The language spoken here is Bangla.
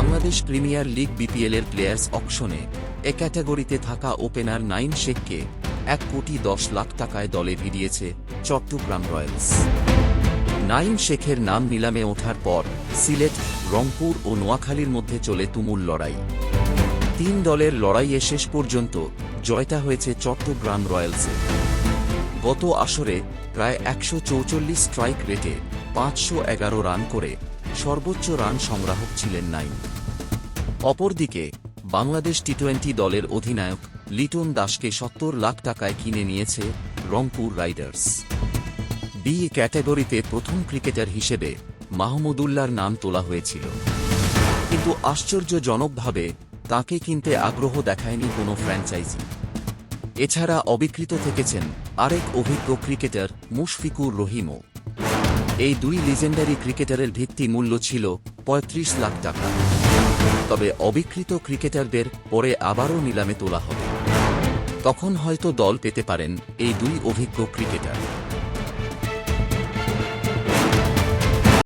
বাংলাদেশ প্রিমিয়ার লিগ বিপিএলের প্লেয়ার্স অকশনে, এ ক্যাটাগরিতে থাকা ওপেনার নাইন শেখকে এক কোটি দশ লাখ টাকায় দলে ভিড়িয়েছে চট্টগ্রাম রয়্যালস। নাইম শেখের নাম নিলামে ওঠার পর সিলেট, রংপুর ও নোয়াখালীর মধ্যে চলে তুমুল লড়াই। তিন দলের লড়াইয়ে শেষ পর্যন্ত জয়টা হয়েছে চট্টগ্রাম রয়্যালসে। গত আসরে প্রায় একশো চৌচল্লিশ স্ট্রাইক রেটে পাঁচশো এগারো রান করে সর্বোচ্চ রান সংগ্রাহক ছিলেন নাইম। অপরদিকে, বাংলাদেশ টি টোয়েন্টি দলের অধিনায়ক লিটন দাসকে সত্তর লাখ টাকায় কিনে নিয়েছে রংপুর রাইডার্স। বি ক্যাটাগরিতে প্রথম ক্রিকেটার হিসেবে মাহমুদুল্লাহর নাম তোলা হয়েছিল। কিন্তু আশ্চর্যজনকভাবে, তাকে কিনতে আগ্রহ দেখায়নি কোনো ফ্র্যাঞ্চাইজি। এছাড়া অবিকৃত থেকেছেন আরেক অভিজ্ঞ ক্রিকেটার মুশফিকুর রহিমও। এই দুই লিজেন্ডারি ক্রিকেটারের ভিত্তি মূল্য ছিল পঁয়ত্রিশ লাখ টাকা। তবে অবিকৃত ক্রিকেটারদের পরে আবারও নিলামে তোলা হবে। তখন হয়তো দল পেতে পারেন এই দুই অভিজ্ঞ ক্রিকেটার